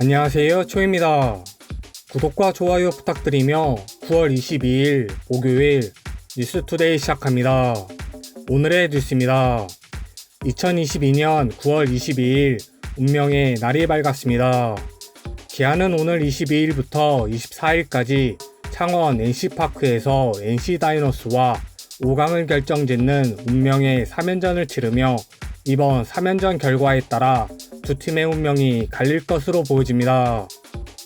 안녕하세요. 초입니다. 구독과 좋아요 부탁드리며 9월 22일 목요일 뉴스투데이 시작합니다. 오늘의 뉴스입니다. 2022년 9월 22일 운명의 날이 밝았습니다. 기한은 오늘 22일부터 24일까지 창원 NC파크에서 NC 다이노스와 5강을 결정짓는 운명의 3연전을 치르며 이번 3연전 결과에 따라 두 팀의 운명이 갈릴 것으로 보여집니다.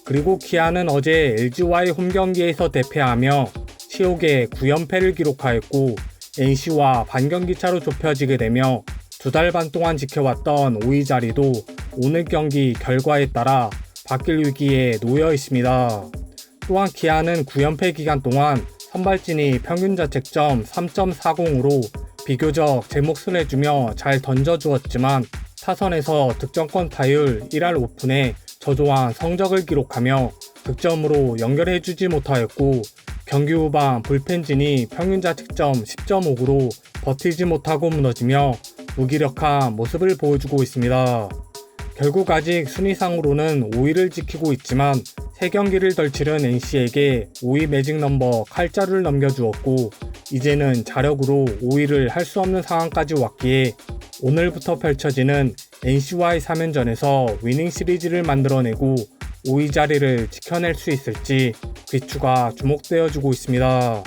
그리고 기아는 어제 LG와의 홈 경기에서 대패하며 치욕의 9연패를 기록하였고 NC와 반경기 차로 좁혀지게 되며 두 달 반 동안 지켜왔던 5위 자리도 오늘 경기 결과에 따라 바뀔 위기에 놓여 있습니다. 또한 기아는 9연패 기간 동안 선발진이 평균 자책점 3.40으로 비교적 제 몫을 해주며 잘 던져주었지만 타선에서 득점권 타율 1할 오픈에 저조한 성적을 기록하며 득점으로 연결해주지 못하였고 경기 후반 불펜진이 평균 자책점 10.5으로 버티지 못하고 무너지며 무기력한 모습을 보여주고 있습니다. 결국 아직 순위상으로는 5위를 지키고 있지만 3경기를 덜 치른 NC에게 5위 매직 넘버 칼자루를 넘겨주었고 이제는 자력으로 5위를 할 수 없는 상황까지 왔기에 오늘부터 펼쳐지는 NC와의 3연전에서 위닝 시리즈를 만들어내고 5위 자리를 지켜낼 수 있을지 귀추가 주목되어주고 있습니다.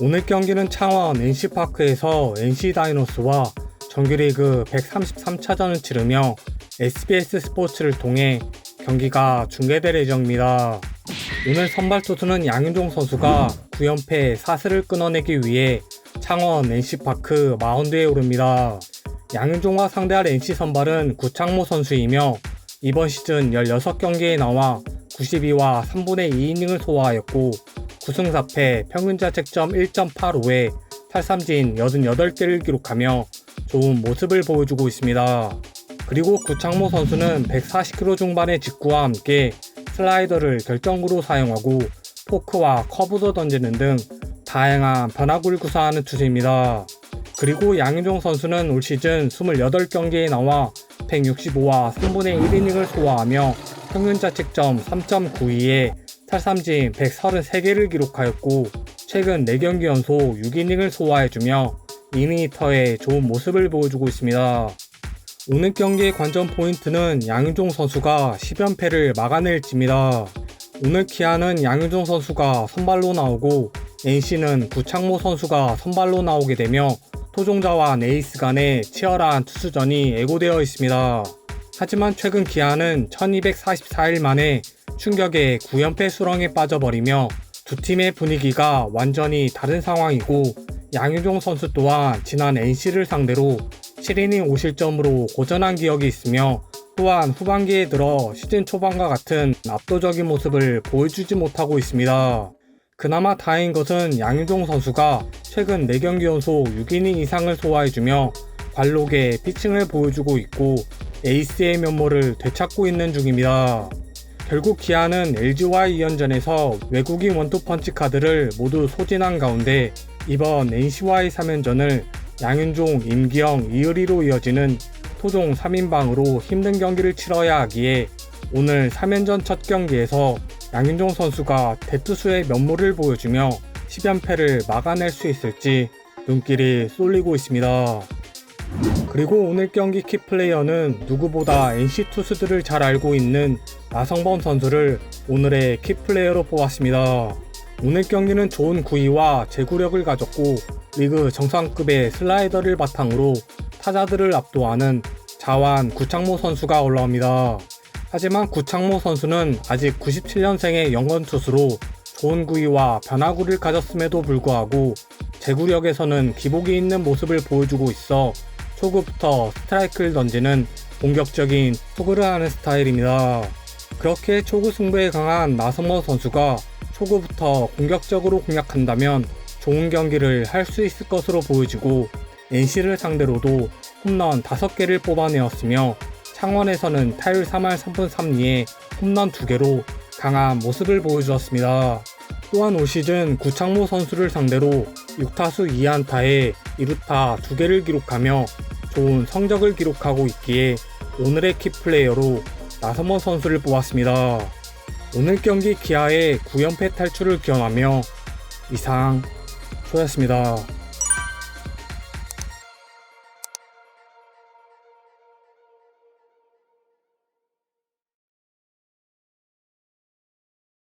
오늘 경기는 창원 NC파크에서 NC 다이노스와 정규리그 133차전을 치르며 SBS 스포츠를 통해 경기가 중계될 예정입니다. 오늘 선발 투수는 양윤종 선수가 9연패 사슬을 끊어내기 위해 창원 NC파크 마운드에 오릅니다. 양윤종과 상대할 NC 선발은 구창모 선수이며 이번 시즌 16경기에 나와 92와 3분의 2이닝을 소화하였고 9승 4패 평균 자책점 1.85에 탈삼진 88개를 기록하며 좋은 모습을 보여주고 있습니다. 그리고 구창모 선수는 140km 중반의 직구와 함께 슬라이더를 결정구로 사용하고 포크와 커브도 던지는 등 다양한 변화구를 구사하는 투수입니다. 그리고 양윤종 선수는 올 시즌 28경기에 나와 165와 3분의 1이닝을 소화하며 평균 자책점 3.92에 탈삼진 133개를 기록하였고 최근 4경기 연속 6이닝을 소화해주며 2미터의 좋은 모습을 보여주고 있습니다. 오늘 경기의 관전 포인트는 양윤종 선수가 10연패를 막아낼지입니다. 오늘 키아는 양윤종 선수가 선발로 나오고 NC는 구창모 선수가 선발로 나오게 되며 토종자와 네이스 간의 치열한 투수전이 예고되어 있습니다. 하지만 최근 기아는 1244일 만에 충격의 9연패 수렁에 빠져버리며 두 팀의 분위기가 완전히 다른 상황이고 양윤종 선수 또한 지난 NC를 상대로 7이닝 5실점으로 고전한 기억이 있으며 또한 후반기에 들어 시즌 초반과 같은 압도적인 모습을 보여주지 못하고 있습니다. 그나마 다행인 것은 양윤종 선수가 최근 4경기 연속 6이닝 이상을 소화해주며 관록의 피칭을 보여주고 있고 에이스의 면모를 되찾고 있는 중입니다. 결국 기아는 LG와 2연전에서 외국인 원투펀치 카드를 모두 소진한 가운데 이번 NC와의 3연전을 양윤종, 임기영, 이의리로 이어지는 토종 3인방으로 힘든 경기를 치러야 하기에 오늘 3연전 첫 경기에서 양윤종 선수가 대투수의 면모를 보여주며 10연패를 막아낼 수 있을지 눈길이 쏠리고 있습니다. 그리고 오늘 경기 키플레이어는 누구보다 NC 투수들을 잘 알고 있는 나성범 선수를 오늘의 키플레이어로 뽑았습니다. 오늘 경기는 좋은 구위와 제구력을 가졌고 리그 정상급의 슬라이더를 바탕으로 타자들을 압도하는 자완 구창모 선수가 올라옵니다. 하지만 구창모 선수는 아직 97년생의 영건 투수로 좋은 구위와 변화구를 가졌음에도 불구하고 제구력에서는 기복이 있는 모습을 보여주고 있어 초구부터 스트라이크를 던지는 공격적인 투구를 하는 스타일입니다. 그렇게 초구 승부에 강한 나성모 선수가 초구부터 공격적으로 공략한다면 좋은 경기를 할 수 있을 것으로 보여지고 NC를 상대로도 홈런 5개를 뽑아내었으며 창원에서는 타율 3할 3분 3리에 홈런 2개로 강한 모습을 보여주었습니다. 또한 올 시즌 구창모 선수를 상대로 6타수 2안타에 2루타 2개를 기록하며 좋은 성적을 기록하고 있기에 오늘의 키플레이어로 나성원 선수를 뽑았습니다. 오늘 경기 기아의 9연패 탈출을 기원하며 이상 소였습니다.